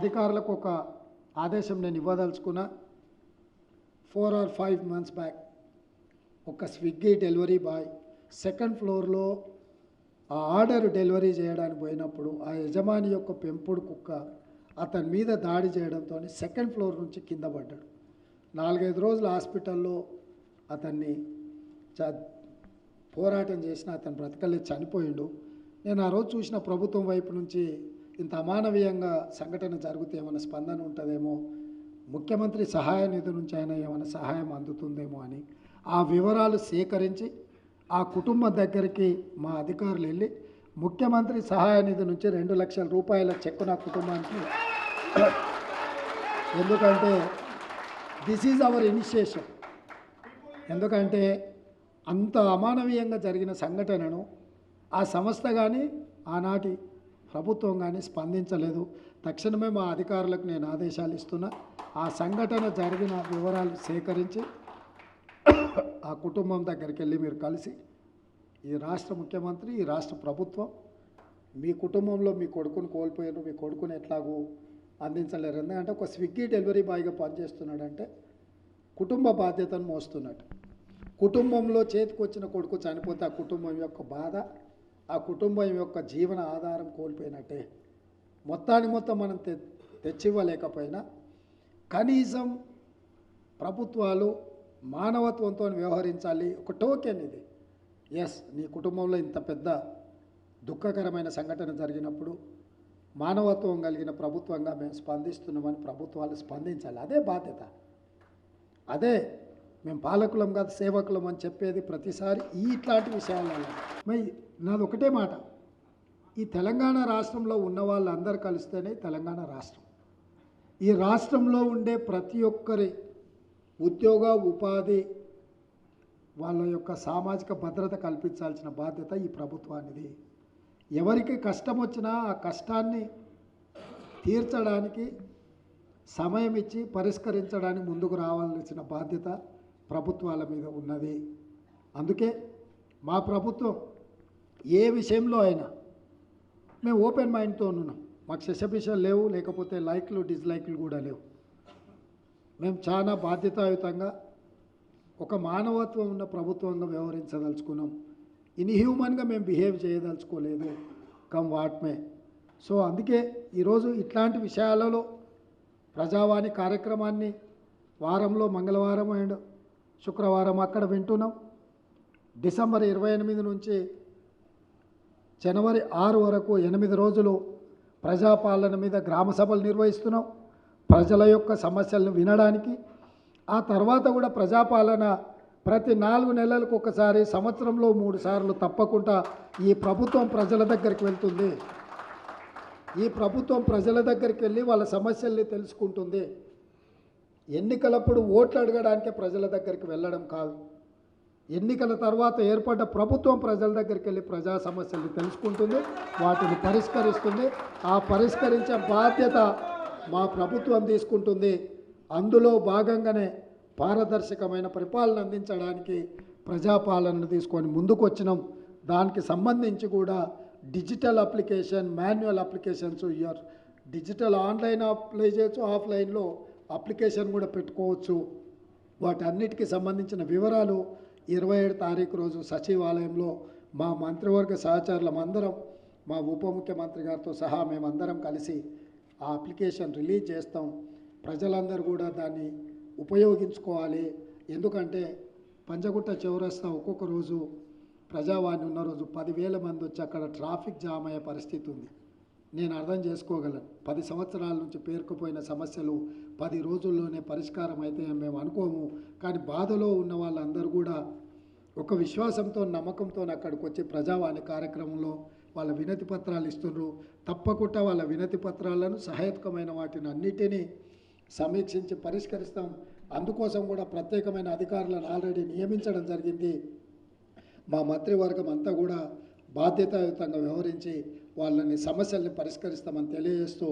అధికారులకు ఒక ఆదేశం నేను ఇవ్వదలుచుకున్నా. Four or five months back ఒక స్విగ్గీ డెలివరీ బాయ్ సెకండ్ ఫ్లోర్లో ఆ ఆర్డర్ డెలివరీ చేయడానికి పోయినప్పుడు ఆ యజమాని యొక్క పెంపుడు కుక్క అతని మీద దాడి చేయడంతో సెకండ్ ఫ్లోర్ నుంచి కింద పడ్డాడు. నాలుగైదు రోజులు హాస్పిటల్లో అతన్ని చ పోరాటం చేసిన అతను బ్రతకలేదు చనిపోయిండు. నేను ఆ రోజు చూసిన ప్రభుత్వం వైపు నుంచి ఇంత అమానవీయంగా సంఘటన జరిగితే ఏమైనా స్పందన ఉంటుందేమో? ముఖ్యమంత్రి సహాయ నిధి నుంచి అయినా ఏమైనా సహాయం అందుతుందేమో అని ఆ వివరాలు సేకరించి ఆ కుటుంబం దగ్గరికి మా అధికారులు వెళ్ళి ముఖ్యమంత్రి సహాయ నిధి నుంచి రెండు లక్షల రూపాయల చెక్కు నా కుటుంబానికి ఎందుకంటే దిస్ ఈజ్ అవర్ ఇనిషియేషన్ ఎందుకంటే అంత అమానవీయంగా జరిగిన సంఘటనను ఆ సంస్థ కానీ ఆనాటి ప్రభుత్వం కానీ స్పందించలేదు. తక్షణమే మా అధికారులకు నేను ఆదేశాలు ఇస్తున్నా. ఆ సంఘటన జరిగిన వివరాలు సేకరించి ఆ కుటుంబం దగ్గరికి వెళ్ళి మీరు కలిసి ఈ రాష్ట్ర ముఖ్యమంత్రి ఈ రాష్ట్ర ప్రభుత్వం మీ కుటుంబంలో మీ కొడుకుని కోల్పోయారు. మీ కొడుకుని ఎట్లాగూ అందించలేరు. ఎందుకంటే ఒక స్విగ్గీ డెలివరీ బాయ్గా పనిచేస్తున్నాడంటే కుటుంబ బాధ్యతను మోస్తున్నట్టు. కుటుంబంలో చేతికొచ్చిన కొడుకు చనిపోతే ఆ కుటుంబం యొక్క బాధ ఆ కుటుంబం యొక్క జీవన ఆధారం కోల్పోయినట్టే. మొత్తాన్ని మొత్తం మనం తె తెచ్చివ్వలేకపోయినా కనీసం ప్రభుత్వాలు మానవత్వంతో వ్యవహరించాలి. ఒక టోకెన్ ఇది. ఎస్ నీ కుటుంబంలో ఇంత పెద్ద దుఃఖకరమైన సంఘటన జరిగినప్పుడు మానవత్వం కలిగిన ప్రభుత్వంగా మేము స్పందిస్తున్నామని ప్రభుత్వాలు స్పందించాలి. అదే బాధ్యత. అదే మేము పాలకులం కాదు సేవకులం అని చెప్పేది ప్రతిసారి ఈ ఇట్లాంటి విషయాలలో మరి నాది ఒకటే మాట. ఈ తెలంగాణ రాష్ట్రంలో ఉన్న వాళ్ళందరూ కలిస్తేనే తెలంగాణ రాష్ట్రం. ఈ రాష్ట్రంలో ఉండే ప్రతి ఒక్కరి ఉద్యోగ ఉపాధి వాళ్ళ యొక్క సామాజిక భద్రత కల్పించాల్సిన బాధ్యత ఈ ప్రభుత్వానిది. ఎవరికి కష్టం వచ్చినా ఆ కష్టాన్ని తీర్చడానికి సమయం ఇచ్చి పరిష్కరించడానికి ముందుకు రావాల్సిన బాధ్యత ప్రభుత్వాల మీద ఉన్నది. అందుకే మా ప్రభుత్వం ఏ విషయంలో అయినా మేము ఓపెన్ మైండ్తో ఉన్నాం. మాకు శశపిషలు లేవు లేకపోతే లైక్లు డిస్లైక్లు కూడా లేవు. మేము చాలా బాధ్యతాయుతంగా ఒక మానవత్వం ఉన్న ప్రభుత్వంగా వ్యవహరించదలుచుకున్నాం. ఇన్హ్యూమన్గా మేము బిహేవ్ చేయదలుచుకోలేదు కమ్ వాట్మే సో అందుకే ఈరోజు ఇట్లాంటి విషయాలలో ప్రజావాణి కార్యక్రమాన్ని వారంలో మంగళవారం అండ్ శుక్రవారం అక్కడ వింటున్నాం. డిసెంబర్ ఇరవై ఎనిమిది నుంచి జనవరి ఆరు వరకు ఎనిమిది రోజులు ప్రజాపాలన మీద గ్రామ సభలు నిర్వహిస్తున్నాం. ప్రజల యొక్క సమస్యలను వినడానికి ఆ తర్వాత కూడా ప్రజాపాలన ప్రతి నాలుగు నెలలకు ఒకసారి సంవత్సరంలో మూడు సార్లు తప్పకుండా ఈ ప్రభుత్వం ప్రజల దగ్గరికి వెళ్తుంది. ఈ ప్రభుత్వం ప్రజల దగ్గరికి వెళ్ళి వాళ్ళ సమస్యల్ని తెలుసుకుంటుంది. ఎన్నికలప్పుడు ఓట్లు అడగడానికే ప్రజల దగ్గరికి వెళ్ళడం కాదు. ఎన్నికల తర్వాత ఏర్పడ్డ ప్రభుత్వం ప్రజల దగ్గరికి వెళ్ళి ప్రజా సమస్యలు తెలుసుకుంటుంది వాటిని పరిష్కరిస్తుంది. ఆ పరిష్కరించే బాధ్యత మా ప్రభుత్వం తీసుకుంటుంది. అందులో భాగంగానే పారదర్శకమైన పరిపాలన అందించడానికి ప్రజాపాలనను తీసుకొని ముందుకు వచ్చినాం దానికి సంబంధించి కూడా డిజిటల్ అప్లికేషన్ మాన్యువల్ అప్లికేషన్స్ ఇయర్ డిజిటల్ ఆన్లైన్ అప్లై చేయొచ్చు ఆఫ్లైన్లో అప్లికేషన్ కూడా పెట్టుకోవచ్చు. వాటన్నిటికీ సంబంధించిన వివరాలు ఇరవై ఏడు తారీఖు రోజు సచివాలయంలో మా మంత్రివర్గ సహచరులం అందరం మా ఉప ముఖ్యమంత్రి గారితో సహా మేమందరం కలిసి ఆ అప్లికేషన్ రిలీజ్ చేస్తాం. ప్రజలందరూ కూడా దాన్ని ఉపయోగించుకోవాలి. ఎందుకంటే పంజగుట్ట చౌరస్తా ఒక్కొక్క రోజు ప్రజావాణి ఉన్న రోజు పదివేల మంది వచ్చి అక్కడ ట్రాఫిక్ జామ్ అయ్యే పరిస్థితి ఉంది. నేను అర్థం చేసుకోగలను. పది సంవత్సరాల నుంచి పేరుకుపోయిన సమస్యలు పది రోజుల్లోనే పరిష్కారం అయితే మేము అనుకోము. కానీ బాధలో ఉన్న వాళ్ళందరూ కూడా ఒక విశ్వాసంతో నమ్మకంతో అక్కడికి వచ్చి ప్రజావాణి కార్యక్రమంలో వాళ్ళ వినతి పత్రాలు ఇస్తున్నారు తప్పకుండా వాళ్ళ వినతి పత్రాలను సహాయకమైన వాటిని అన్నిటినీ సమీక్షించి పరిష్కరిస్తాం. అందుకోసం కూడా ప్రత్యేకమైన అధికారులను ఆల్రెడీ నియమించడం జరిగింది. మా మంత్రివర్గం అంతా కూడా బాధ్యతాయుతంగా వ్యవహరించి వాళ్ళని సమస్యల్ని పరిష్కరిస్తామని తెలియజేస్తూ